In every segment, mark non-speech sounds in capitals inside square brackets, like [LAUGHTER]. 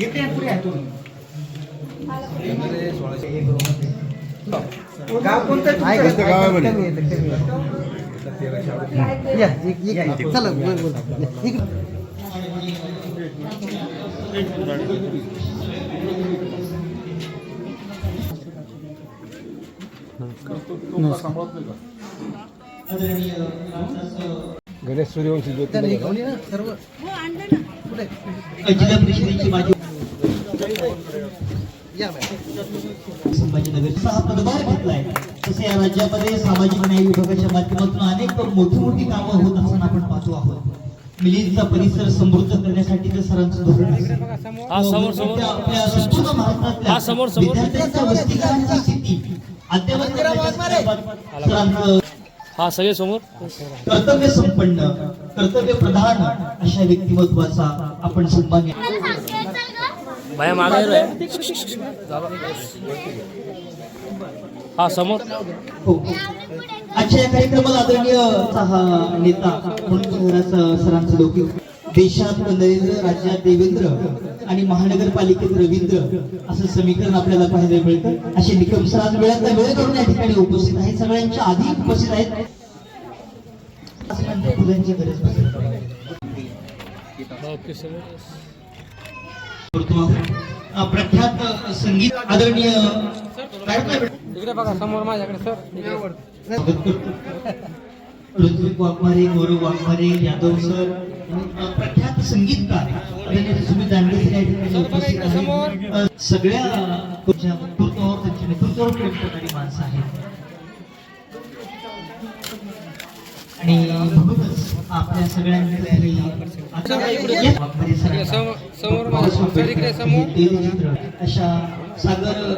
Yes yes गाव कोणतं चला बोल बोल या, इकडं. आदरणीय रामदास गणेश सूर्यवंशी ज्योती जिल्हा परिषदेची माजी या मॅडम. संभाजीनगरचा हा पदभार घेतलाय तसे या राज्यामध्ये सामाजिक न्याय विभागाच्या माध्यमातून अनेक मोठी मोठी कामं होत असताना आपण पाहतो आहोत. मिलिंदचा परिसर समृद्ध करण्यासाठी सरांचं धोरण. हा, आपल्या संपूर्ण महाराष्ट्रातल्या हा, समोर, समोर. विद्यार्थ्यांच्या स्थिती हा सगळे समोर कर्तव्य संपन्न कर्तव्य प्रधान अशा व्यक्तिमत्वाचा आपण सन्मान बाया मागे हा समोर हो. आजच्या या कार्यक्रमाला आदरणीय चा नेता म्हणून शहराचं सरांचं लौकिक देशात नरेंद्र राज्यात देवेंद्र आणि महानगरपालिकेत रवींद्र असं समीकरण आपल्याला पाहायला मिळतं. असे निकम सर आज वेळातला वेळ करून या ठिकाणी उपस्थित आहेत सगळ्यांच्या आधी उपस्थित आहेत. असं म्हणतात, फुलांची गरज करतो प्रख्यात संगीत आदरणीय काय काय भेट- इकडे बघा समोर माझ्याकडे सर. ऋत्विक वाघमारे गौरव वाघमारे यादव सर प्रख्यात संगीतकार आदरणीय सुमित दांडगे सर या ठिकाणी उपस्थित आहेत. अ, सगळ्या तुमच्या वक्तृत्वावर त्यांच्या नेतृत्वावर प्रेम करणारी माणसं आहेत. आणि म्हणूनच आपल्या सगळ्यांनी अशा सागर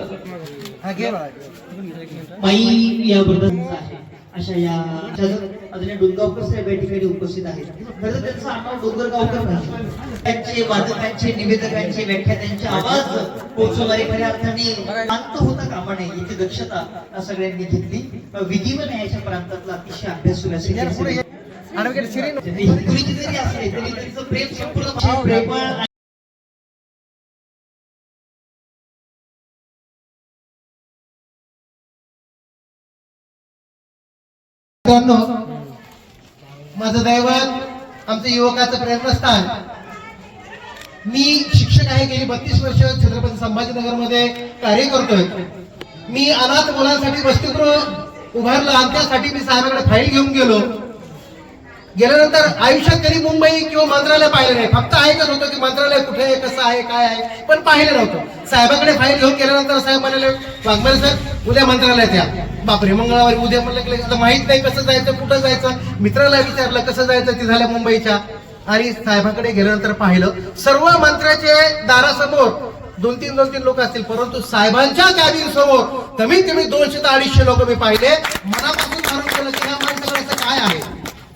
हा. माई या वर्धनचा आहे. अशा या आदरणीय डोंगरगावकर साहेब या ठिकाणी उपस्थित आहेत. खरं तर त्यांचं आडनाव डोंगरगावकर नाही त्यांचे वादकांचे निवेदकांचे व्याख्यात्यांचे आवाज पोहोचवणारे खऱ्या अर्थाने शांत होता कामा नये याची दक्षता सगळ्यांनी घेतली. विधी व न्यायाच्या प्रांतातला अतिशय अभ्यासू असले. तरी त्यांचं प्रेम संपूर्ण प्रेमळ माझं आमचं युवकाचं प्रेरणास्थान. मी शिक्षक आहे गेली बत्तीस वर्ष छत्रपती संभाजीनगरमध्ये कार्य करतोय. मी अनाथ मुलांसाठी वसतिगृह उभारलं आणि त्यासाठी मी साहेबांकडे फाईल घेऊन गेलो. गेल्यानंतर आयुष्यात कधी मुंबई किंवा मंत्रालय पाहिलं नाही. फक्त ऐकत होतो की मंत्रालय कुठे आहे कसं आहे काय आहे पण पाहिलं नव्हतं. साहेबाकडे फाईल घेऊन गेल्यानंतर साहेब म्हणाले वाघमारे सर उद्या मंत्रालयात या. बापरे मंगळवारी उद्या म्हणलं की आता माहीत नाही कसं जायचं कुठं जायचं. मित्राला विचारलं कसं जायचं ती झालं मुंबईच्या. आणि साहेबाकडे गेल्यानंतर पाहिलं सर्व मंत्र्याचे दारासमोर दोन तीन दोन तीन लोक असतील परंतु साहेबांच्या कॅबिन समोर कमीत कमी दोनशे ते अडीचशे लोक मी पाहिले. मनापासून मारून केलं की ह्या काय आहे?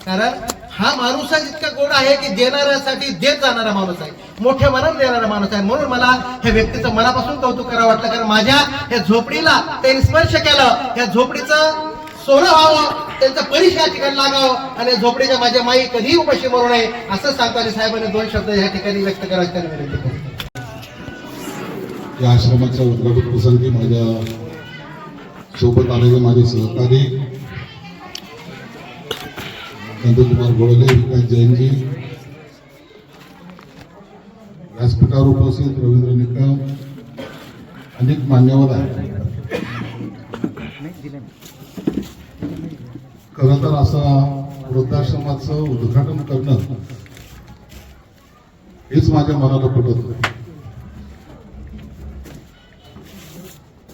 कारण हा माणूसच इतका गोड आहे की देणाऱ्यासाठी देत जाणारा माणूस आहे. मोठ्या मनात देणारा माणूस आहे. म्हणून मला ह्या व्यक्तीचं मनापासून कौतुक करावं वाटलं. कारण माझ्या या झोपडीला त्यांनी स्पर्श केलं. या झोपडीचं सोनं व्हावं त्यांचा परिश या ठिकाणी लागावं आणि झोपडीच्या माझ्या माई कधीही उपाशी मरू नये असं सांगताना साहेबांनी दोन शब्द या ठिकाणी व्यक्त करायचे विनंती या आश्रमाच्या उद्घाटन प्रसंगी माझ्या सोबत आलेले माझे सहकारी नंदकुमार गोळले विकास जैनजी व्यासपीठावर उपस्थित रवींद्र निकम अनेक मान्यवर आहेत. खरं तर असा वृद्धाश्रमाचं उद्घाटन करणं हेच माझ्या मनाला पटत होतं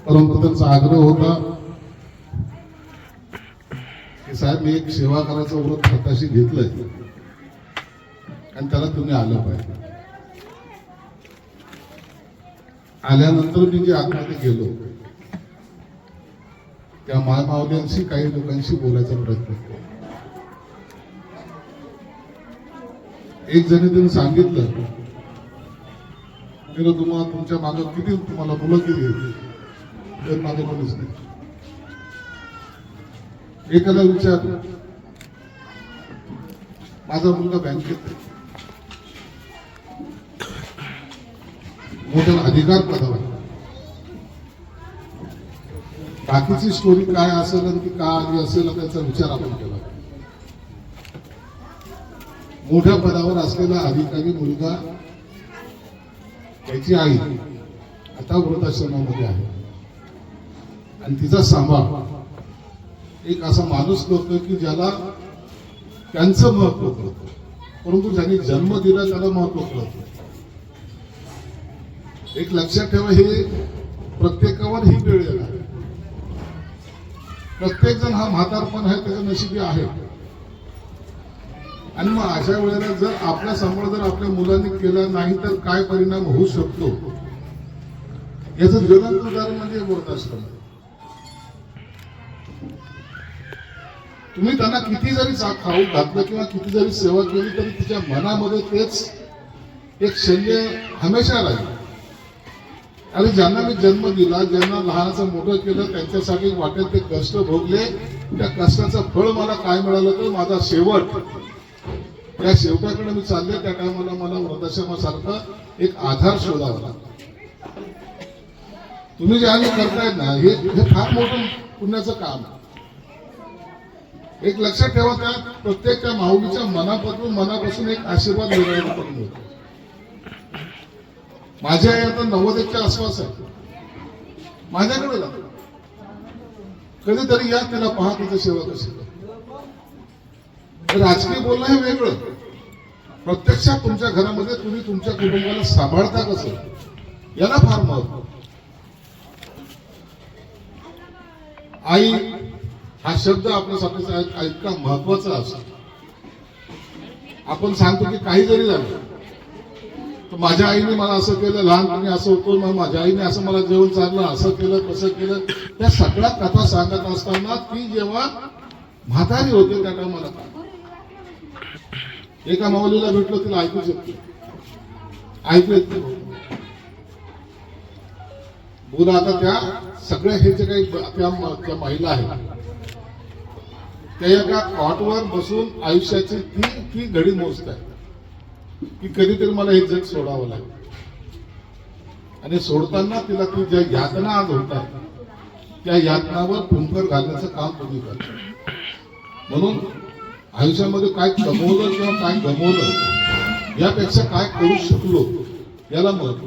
परंतु त्यांचा आग्रह होता साहेब मी एक सेवा करायचं व्रत स्वतःशी घेतलंय. आणि त्याला तुम्ही आलं पाहिजे. आल्यानंतर मी जे आतमध्ये गेलो त्या मायमावल्यांशी काही लोकांशी बोलायचा प्रयत्न केला. एक जणी त्यांनी सांगितलं मी तुम्हाला तुमच्या मागं किती तुम्हाला मुलं किती येतील तर माझं कोणीच नाही. एकाला विचार. माझा मुलगा बँकेत मोठ्या अधिकार पदावर. आहे. बाकीची स्टोरी काय असेल आणि ती का आली असेल त्याचा विचार आपण केला. मोठ्या पदावर असलेला अधिकारी मुलगा त्याची आई आता वृद्धाश्रमामध्ये आहे. आणि तिचा सांभाळ एक असा माणूस करतोय की ज्याला त्यांचं महत्त्व कळतं. परंतु ज्यांनी जन्म दिला त्याला महत्त्व कळत. एक लक्षात ठेवा हे प्रत्येकावर ही वेळ येणार प्रत्येक जण हा म्हातारपण आहे त्याच्या नशिबी आहे. आणि मग अशा वेळेला जर आपला सांभाळ जर आपल्या मुलांनी केला नाही तर काय परिणाम होऊ शकतो? याचं ज्वलंत उदाहरण म्हणजे वृद्धाश्रम. तुम्ही त्यांना किती जरी खाऊ घातलं किंवा किती जरी सेवा केली तरी तिच्या मनामध्ये तेच एक शल्य हमेशा राहील. आणि ज्यांना मी जन्म दिला ज्यांना लहानाचं मोठं केलं त्यांच्यासाठी वाटेल ते कष्ट भोगले. त्या कष्टाचं फळ मला काय मिळालं तर माझा शेवट. त्या शेवटाकडे मी चालले त्या टायमाला मला वृद्धाश्रमासारखा एक आधार शोधावा लागला. तुम्ही जे आम्ही करतायत ना हे हे फार मोठं पुण्याचं काम आहे. एक लक्षात ठेवा त्या प्रत्येक त्या माऊलीच्या मनापासून मनापासून एक आशीर्वाद मिळवायला पण मिळतो माझ्या आई आता नव्वदच्या आसपास आहे. माझ्याकडे जातो कधीतरी या तिला पहा तिचं सेवा कशी राजकीय बोलणं हे वेगळं. प्रत्यक्षात तुमच्या घरामध्ये तुम्ही तुमच्या कुटुंबाला सांभाळता कसं? याला फार महत्त्व. आई हा शब्द आपल्यासाठी इतका महत्त्वाचा असतो आपण सांगतो की काही जरी झालं तर माझ्या आईने मला असं केलं लहानपणी असं होतं मग माझ्या आईने असं मला जेवण चाललं असं केलं तसं केलं. त्या सगळ्या कथा सांगत असताना ती जेव्हा म्हातारी होते त्या टायमाला. एका माऊलीला भेटलो तिला ऐकू शकते. ऐकू येत नाही. बोला आता त्या सगळ्या हे जे काही त्या त्या महिला आहेत त्या एका कॉटवर बसून आयुष्याची ती ती घडी मोजत आहे की कधीतरी मला हे जग सोडावं लागेल. आणि सोडताना तिला ती ज्या यातना आज होत आहे त्या यातनावर फुंकर घालण्याचं काम तुम्ही करता म्हणून आयुष्यामध्ये काय कमवलं किंवा काय गमवलं यापेक्षा काय करू शकलो याला महत्त्व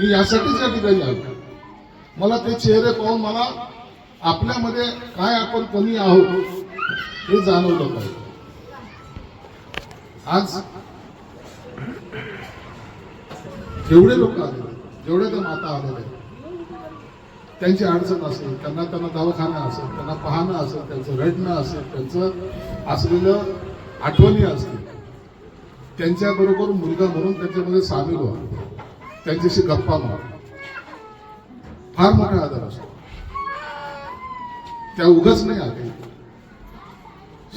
मी यासाठीच या ठिकाणी आलो. मला ते चेहरे पाहून मला आपल्यामध्ये काय आपण कमी आहोत हे जाणवलं पाहिजे आज जेवढे लोक आले जेवढे त्या माता आलेले आहेत, त्यांची अडचण असेल त्यांना त्यांना दवाखाना असेल त्यांना पाहणं असेल त्यांचं रडणं असेल त्यांचं असलेलं आठवणी असतील त्यांच्याबरोबर मुलगा म्हणून त्यांच्यामध्ये सामील व्हा त्यांच्याशी गप्पा मारा फार मोठा आधार असतो. त्या उगाच नाही आले.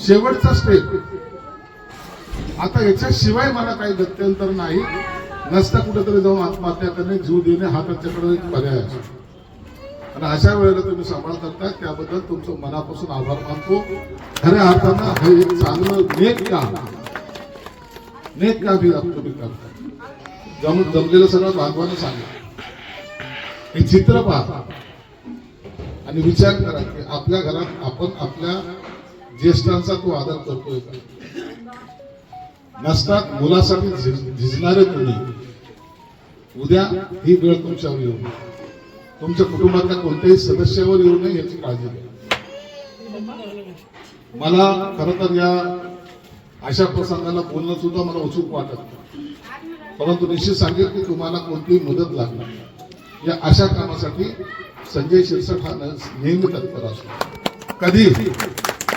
शेवटचा स्टेप आता याच्याशिवाय मला काही गत्यंतर नाही. नसता कुठेतरी जाऊन आत्महत्या करणे जीव देणे हा त्यांच्याकडे एक पर्याय असतो आणि अशा वेळेला तुम्ही सांभाळ करताय त्याबद्दल तुमचं मनापासून आभार मानतो. खऱ्या अर्थानं हे एक चांगलं नेक काम नेक काम हे तुम्ही करता? जम जमलेलं सगळं भागवानं सांगा. हे चित्र पाहता आणि विचार करा की आपल्या घरात आपण आपल्या ज्येष्ठांचा तो आदर करतोय. का नसतात मुलासाठी झिजणारे तुम्ही उद्या ही वेळ तुमच्यावर येऊ नये. तुमच्या कुटुंबातल्या कोणत्याही सदस्यावर येऊ नये याची काळजी घ्या. मला खर तर या अशा प्रसंगाला बोलणं सुद्धा मला उत्सुक वाटत परंतु निश्चित सांगेल की तुम्हाला कोणतीही मदत लागणार या अशा कामासाठी संजय शिरसट हा नेहमी तत्पर असतो. कधी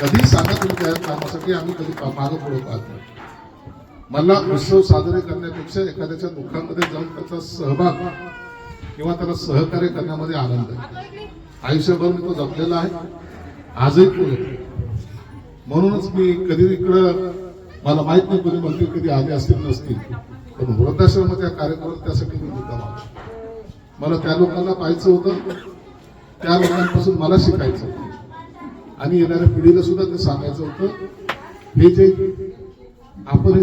कधी सांगा तुम्ही त्या कामासाठी आम्ही कधी मागं पुढे पाहत नाही. मला उत्सव साजरे करण्यापेक्षा एखाद्याच्या दुःखामध्ये जाऊन त्याचा सहभाग किंवा त्याला सहकार्य करण्यामध्ये आनंद आहे. आयुष्यभर मी तो जपलेला आहे. आजही तो म्हणूनच मी कधी इकडं मला माहीत नाही कोणी म्हणतील कधी आले असतील नसतील. पण वृद्धाश्रमाच्या कार्यक्रम त्यासाठी मी मुद्दा मला त्या लोकांना पाहायचं होतं. त्या लोकांपासून मला शिकायचं होतं. आणि येणाऱ्या पिढीला सुद्धा ते सांगायचं होतं हे जे आपण हे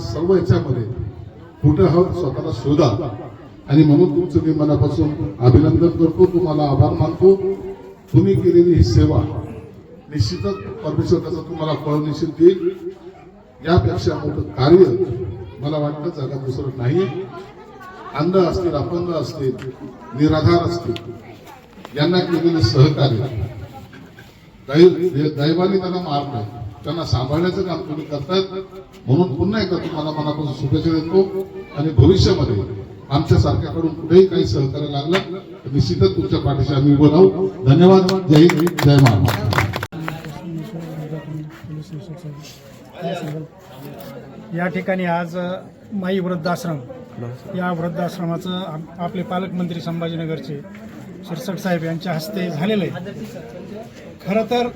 सर्व याच्यामध्ये कुठं हवं स्वतःला शोधा. आणि म्हणून तुमचं मी मनापासून अभिनंदन करतो तुम्हाला आभार मानतो. तुम्ही केलेली ही सेवा निश्चितच परमेश्वर त्याचा तुम्हाला फळ निश्चित देईल. यापेक्षा मोठं कार्य मला वाटतं जगात दुसरं नाही अंध असतील अपंग असतील निराधार असतील यांना केलेलं सहकार्य दैवाने त्यांना मार नाही त्यांना सांभाळण्याचं काम तुम्ही करतात म्हणून पुन्हा एकदा तुम्हाला मनापासून शुभेच्छा देतो. आणि भविष्यामध्ये आमच्यासारख्याकडून कुठेही काही सहकार्य लागलं तर निश्चितच तुमच्या पाठीशी आम्ही उभं राहू. धन्यवाद. जय हिंद. जय महाराष्ट्र. या ठिकाणी आज माई वृद्धाश्रम. या वृद्धाश्रमाचं आप- आपले पालकमंत्री संभाजीनगरचे शिरसट साहेब यांच्या हस्ते झालेलं आहे. खरं तर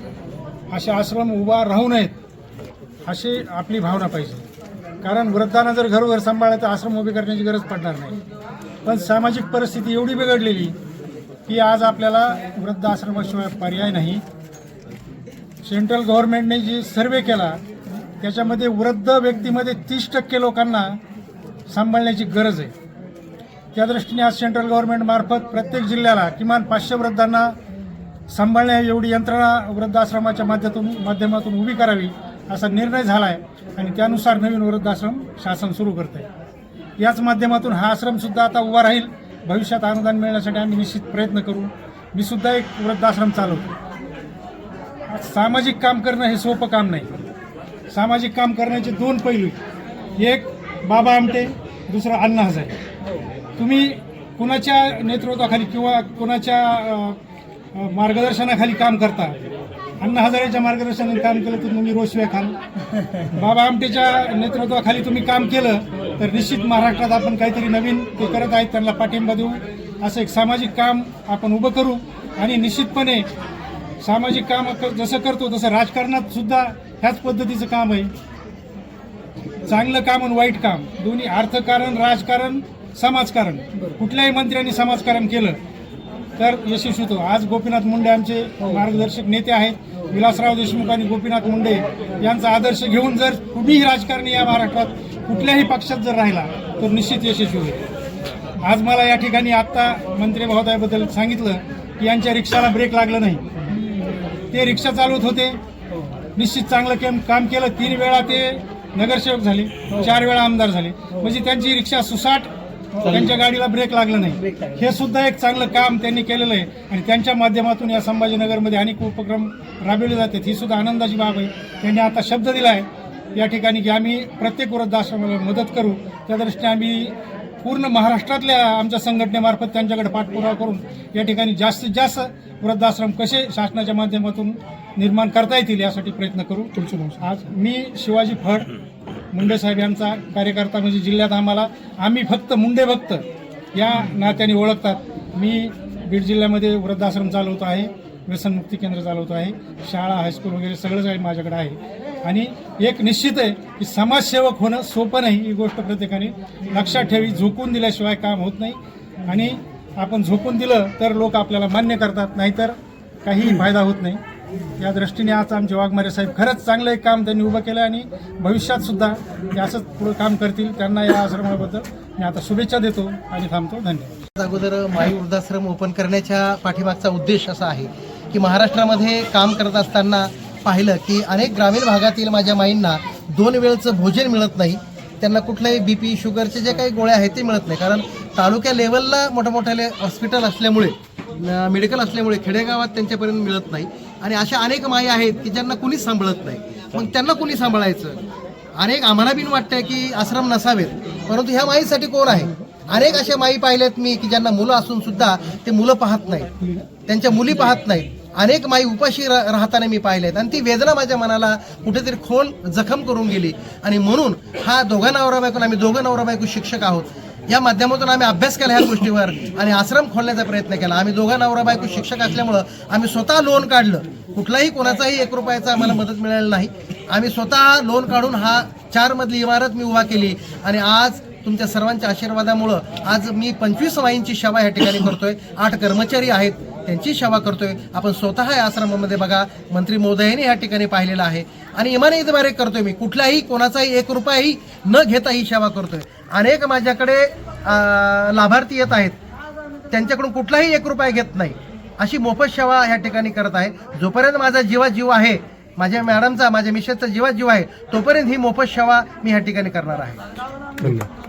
असे आश्रम उभा राहू नयेत अशी आपली भावना पाहिजे. कारण वृद्धांना जर घरोघर सांभाळलं तर आश्रम उभे करण्याची गरज पडणार नाही. पण सामाजिक परिस्थिती एवढी बिघडलेली की आज आपल्याला वृद्ध आश्रमाशिवाय पर्याय नाही. सेंट्रल गव्हर्नमेंटने जी सर्वे केला त्याच्यामध्ये वृद्ध व्यक्तीमध्ये तीस टक्के लोकांना सांभाळण्याची गरज आहे. त्या दृष्टीने आज सेंट्रल गव्हर्नमेंट मार्फत प्रत्येक जिल्ह्याला किमान पाचशे वृद्धांना सांभाळण्या एवढी यंत्रणा वृद्धाश्रमाच्या माध्यमातून माध्यमातून उभी करावी असा निर्णय झाला आहे आणि त्यानुसार नवीन वृद्धाश्रम शासन सुरू करत आहे याच माध्यमातून हा आश्रमसुद्धा आता उभा राहील. भविष्यात अनुदान मिळण्यासाठी आम्ही निश्चित प्रयत्न करू. मी सुद्धा एक वृद्धाश्रम चालवतो. सामाजिक काम करणं हे सोपं काम नाही. सामाजिक काम करण्याचे दोन पैलू एक बाबा आमटे दुसरं अण्णा हजारे. तुम्ही कुणाच्या नेतृत्वाखाली किंवा कुणाच्या मार्गदर्शनाखाली काम करता? अण्णा हजारेच्या मार्गदर्शनाने काम केलं तर तुम्ही रोषवे खाल [LAUGHS] बाबा आमटेच्या नेतृत्वाखाली तुम्ही काम केलं तर निश्चित महाराष्ट्रात आपण काहीतरी नवीन ते करत आहेत त्यांना पाठिंबा देऊ. असं एक सामाजिक काम आपण उभं करू आणि निश्चितपणे सामाजिक काम जसं करतो तसं राजकारणात सुद्धा ह्याच पद्धतीचं काम आहे. चांगलं काम आणि वाईट काम. दोन्ही अर्थकारण राजकारण समाजकारण. कुठल्याही मंत्र्यांनी समाजकारण केलं तर यशस्वी होतो आज गोपीनाथ मुंडे आमचे मार्गदर्शक नेते आहेत. विलासराव देशमुख आणि गोपीनाथ मुंडे यांचा आदर्श घेऊन जर कुणीही राजकारणी या महाराष्ट्रात कुठल्याही पक्षात जर राहिला तर निश्चित यशस्वी होईल. आज मला या ठिकाणी आत्ता मंत्री महोदयाबद्दल सांगितलं की यांच्या रिक्षाला ब्रेक लागलं नाही. ते रिक्षा चालवत होते. निश्चित चांगलं केम काम केलं. तीन वेळा ते नगरसेवक झाले. चार वेळा आमदार झाले. म्हणजे त्यांची रिक्षा सुसाट त्यांच्या गाडीला ब्रेक लागला नाही. हे सुद्धा एक चांगलं काम त्यांनी केलेलं आहे. आणि त्यांच्या माध्यमातून या संभाजीनगरमध्ये अनेक उपक्रम राबवले जातात. ही सुद्धा आनंदाची बाब आहे. त्यांनी आता शब्द दिला आहे. या ठिकाणी की आम्ही प्रत्येक वृद्धाश्रमाला मदत करू. त्या दृष्टीने आम्ही पूर्ण महाराष्ट्रातल्या आमच्या संघटनेमार्फत त्यांच्याकडे पाठपुरावा करून या ठिकाणी जास्तीत जास्त वृद्धाश्रम कसे शासनाच्या माध्यमातून निर्माण करता येतील यासाठी प्रयत्न करू. आज मी शिवाजी फड मुंडे साहेब यांचा कार्यकर्ता म्हणजे जिल्ह्यात आम्हाला आम्ही फक्त मुंडे भक्त या नात्याने ओळखतात. मी बीड जिल्ह्यामध्ये वृद्धाश्रम चालवतो आहे व्यसनमुक्ती केंद्र चालवतो आहे शाळा हायस्कूल वगैरे सगळंच काही माझ्याकडे आहे. आणि एक निश्चित आहे की समाजसेवक होणं सोपं नाही ही गोष्ट प्रत्येकाने लक्षात ठेवी झोकून दिल्याशिवाय काम होत नाही. आणि आपण झोकून दिलं तर लोक आपल्याला मान्य करतात नाहीतर काहीही फायदा होत नाही. या दृष्टीने आज आमचे वाघमारे साहेब खरंच चांगलं एक काम त्यांनी उभं केलं आणि भविष्यात सुद्धा ते असंच पुढं काम करतील त्यांना या आश्रमाबद्दल मी आता शुभेच्छा देतो आणि थांबतो. धन्यवाद. अगोदर माई वृद्धाश्रम ओपन करण्याच्या पाठीमागचा उद्देश असा आहे की महाराष्ट्रामध्ये काम करत असताना पाहिलं की अनेक ग्रामीण भागातील माझ्या माईंना दोन वेळचं भोजन मिळत नाही. त्यांना कुठल्याही बी पी शुगरचे जे काही गोळ्या आहेत ते मिळत नाही. कारण तालुक्या लेवलला मोठ्या मोठ्याले हॉस्पिटल असल्यामुळे मेडिकल असल्यामुळे खेडेगावात त्यांच्यापर्यंत मिळत नाही. आणि अशा अनेक माई आहेत की ज्यांना कुणीच सांभाळत नाही. मग त्यांना कुणी सांभाळायचं? अनेक आम्हाला बिन वाटतंय की आश्रम नसावेत. परंतु ह्या माईसाठी कोण आहे? अनेक अशा माई पाहिल्यात मी की ज्यांना मुलं असून सुद्धा ते मुलं पाहत नाहीत. त्यांच्या मुली पाहत नाहीत. अनेक माई उपाशी राहताना मी पाहिलेत. आणि ती वेदना माझ्या मनाला कुठेतरी खोल जखम करून गेली. आणि म्हणून हा दोघा नवरा बायको आम्ही दोघं नवरा बायको शिक्षक आहोत. या माध्यमातून आम्ही अभ्यास केला ह्या गोष्टीवर आणि आश्रम खोलण्याचा प्रयत्न केला. आम्ही दोघा नवरा बायको शिक्षक असल्यामुळं आम्ही स्वतः लोन काढलं. कुठलाही कोणाचाही एक रुपयाचा आम्हाला मदत मिळाली नाही. आम्ही स्वतः लोन काढून हा चार मधली इमारत मी उभा केली आणि आज तुमच्या सर्वांच्या आशीर्वादामुळं आज मी पंचवीस वाईंची सेवा या ठिकाणी करतोय. आठ कर्मचारी आहेत त्यांची सेवा करतोय. आपण स्वतः या आश्रमामध्ये बघा मंत्री महोदयांनी या ठिकाणी पाहिलेलं आहे. आणि इमानईद्वारे करतोय मी. कुठलाही कोणाचाही एक रुपयाही न घेता ही सेवा करतोय. अनेक माझ्याकडे लाभार्थी येत आहेत. त्यांच्याकडून कुठलाही एक रुपया घेत नाही. अशी मोफत सेवा या ठिकाणी करत आहे जोपर्यंत माझा जीवा जीव आहे माझ्या मॅडमचा माझ्या मिसेसचा जीवा जीव आहे तोपर्यंत ही मोफत सेवा मी या ठिकाणी करणार आहे. धन्यवाद.